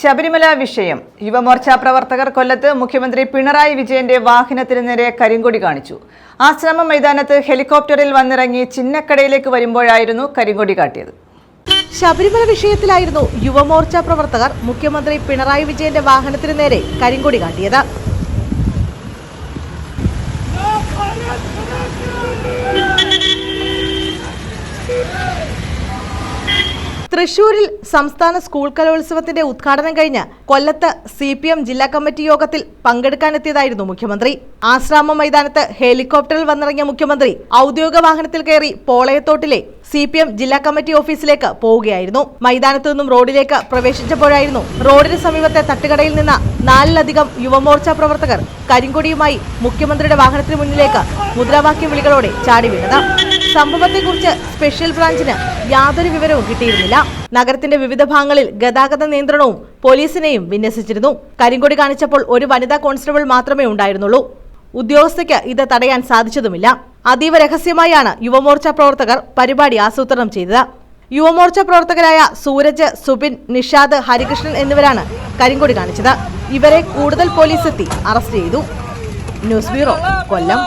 ശബരിമല വിഷയം. യുവമോർച്ച പ്രവർത്തകർ കൊല്ലത്ത് മുഖ്യമന്ത്രി പിണറായി വിജയന്റെ വാഹനത്തിന് നേരെ കരിങ്കൊടി കാണിച്ചു. ആശ്രമ മൈതാനത്ത് ഹെലികോപ്റ്ററിൽ വന്നിറങ്ങി ചിന്നക്കടയിലേക്ക് വരുമ്പോഴായിരുന്നു കരിങ്കൊടി കാട്ടിയത്. ശബരിമല വിഷയത്തിലായിരുന്നു യുവമോർച്ച പ്രവർത്തകർ മുഖ്യമന്ത്രി പിണറായി വിജയന്റെ വാഹനത്തിന് നേരെ കരിങ്കൊടി കാട്ടിയത്. തൃശൂരിൽ സംസ്ഥാന സ്കൂൾ കലോത്സവത്തിന്റെ ഉദ്ഘാടനം കഴിഞ്ഞ് കൊല്ലത്ത് സി പി എം ജില്ലാ കമ്മിറ്റി യോഗത്തിൽ പങ്കെടുക്കാനെത്തിയതായിരുന്നു മുഖ്യമന്ത്രി. ആശ്രാമ മൈതാനത്ത് ഹെലികോപ്റ്ററിൽ വന്നിറങ്ങിയ മുഖ്യമന്ത്രി ഔദ്യോഗിക വാഹനത്തിൽ കയറി പോളയത്തോട്ടിലെ സി പി എം ജില്ലാ കമ്മിറ്റി ഓഫീസിലേക്ക് പോവുകയായിരുന്നു. മൈതാനത്തു നിന്നും റോഡിലേക്ക് പ്രവേശിച്ചപ്പോഴായിരുന്നു റോഡിന് സമീപത്തെ തട്ടുകടയിൽ നിന്ന് നാലിലധികം യുവമോർച്ച പ്രവർത്തകർ കരിങ്കൊടിയുമായി മുഖ്യമന്ത്രിയുടെ വാഹനത്തിന് മുന്നിലേക്ക് മുദ്രാവാക്യം വിളികളോടെ ചാടി വീണത്. സംഭവത്തെക്കുറിച്ച് സ്പെഷ്യൽ ബ്രാഞ്ചിന് യാതൊരു വിവരവും കിട്ടിയിരുന്നില്ല. നഗരത്തിന്റെ വിവിധ ഭാഗങ്ങളിൽ ഗതാഗത നിയന്ത്രണവും പോലീസിനെയും വിന്യസിച്ചിരുന്നു. കരിങ്കൊടി കാണിച്ചപ്പോൾ ഒരു വനിതാ കോൺസ്റ്റബിൾ മാത്രമേ ഉണ്ടായിരുന്നുള്ളൂ. ഉദ്യോഗസ്ഥയ്ക്ക് ഇത് തടയാൻ സാധിച്ചതുമില്ല. അതീവ രഹസ്യമായാണ് യുവമോർച്ച പ്രവർത്തകർ പരിപാടി ആസൂത്രണം ചെയ്തത്. യുവമോർച്ച പ്രവർത്തകരായ സൂരജ് സുബിൻ നിഷാദ് ഹരികൃഷ്ണൻ എന്നിവരാണ് കരിങ്കൊടി കാണിച്ചത്. ഇവരെ കൂടുതൽ പോലീസ് എത്തി അറസ്റ്റ് ചെയ്തു. News bureau Kollam.